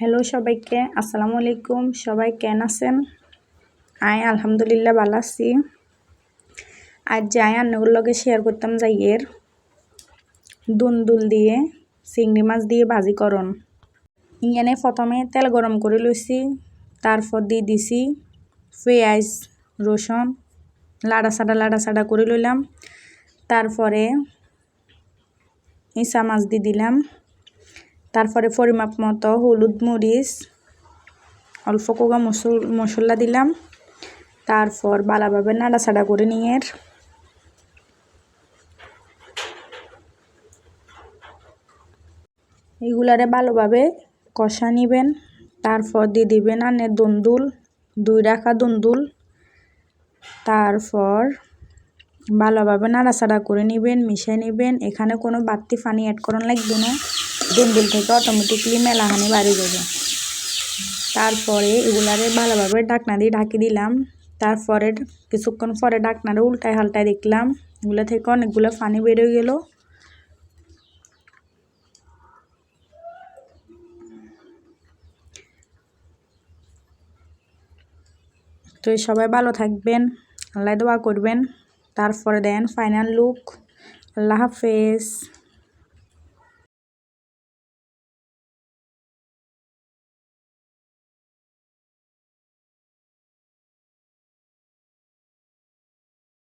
Hello সবাইকে, আসসালামু আলাইকুম। সবাই কেন আছেন? আয় আলহামদুলিল্লাহ ভালো আছি। আজ যাই আন্নগুলোর লগে শেয়ার করতাম যাইয়ের দুল দিয়ে, চিংড়ি মাছ দিয়ে ভাজি করন। ইয়ানে প্রথমে তেল গরম করে লইছি, তারপর দিয়ে দিছি পেঁয়াজ, রসুন লাড়া সাড়া লাড়া সাড়া করে লইলাম। তারপরে ইসা মাছ দিয়ে দিলাম। তারপরে পরিমাপ মতো, হলুদ মরিচ, অল্প কোগা মশলা দিলাম। তারপর ভালোভাবে নাড়াচাড়া করে নিয়ে এগুলারে ভালোভাবে কষা নিবেন। তারপর দিয়ে দিবেন আনে দন্দুল, দুই রাখা দন্দুল। তারপর ভালোভাবে নাড়াচাড়া করে নেবেন, মিশিয়ে নেবেন। এখানে কোনো বাড়তি পানি অ্যাড করার লাগবে না। ডুমডুল থেকে অটোমেটিকলি মেলাহানি বাড়ি যাবে। তারপরে এগুলারে ভালোভাবে ডাকনা দিয়ে ঢাকি দিলাম। তারপরে কিছুক্ষণ পরে ডাকনারে উল্টায় হালটায় দেখলাম, এগুলো থেকে অনেকগুলো পানি বেরোয় গেল। তো সবাই ভালো থাকবেন, আল্লাহ দোয়া করবেন। তারপরে দেন ফাইনাল লুক আল্লাহ হাফেজ।